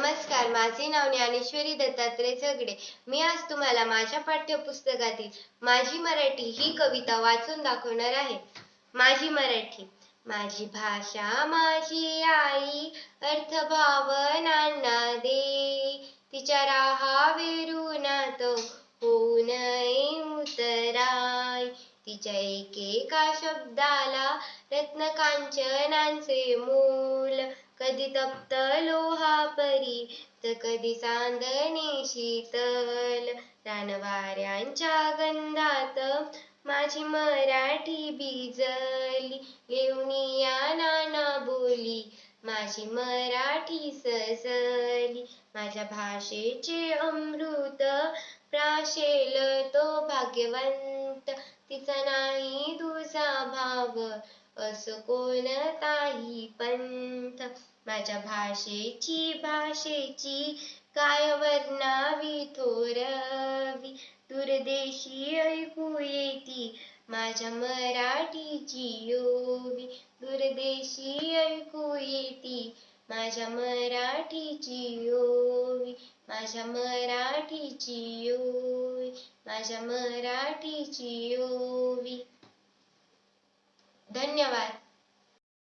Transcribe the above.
नमस्कार माझे नाव ज्ञानेश्वरी दत्तात्रय झगडे मी आज तुम्हाला माझ्या पाठ्यपुस्तकातील माझी मराठी ही कविता वाचून दाखवणार आहे. माझी मराठी माझी भाषा माझी आई अर्थ भावनांना दे. तिच्या राहावेरुनात होऊ नये उतराय तिच्या एकेका शब्दाला रत्नकांचनांचे मूल. कधी तप्त लोहा लोहापरी तर कधी चांदणे शीतल. रानवाऱ्यांच्या गंधात माझी मराठी भिजली. या नाना बोली माझी मराठी सजली. माझ्या भाषेचे अमृत प्राशेल तो भाग्यवंत. तिचा नाही तुझा भाव असं कोणताही पंथ माझ्या भाषेची भाषेची काय वर्णावी थोरवी. दूरदेशी ऐकू येती माझ्या मराठीची योवी. दूरदेशी ऐकू येती माझ्या मराठीची योवी. माझ्या मराठीची योवी. माझ्या मराठीची योवी. धन्यवाद.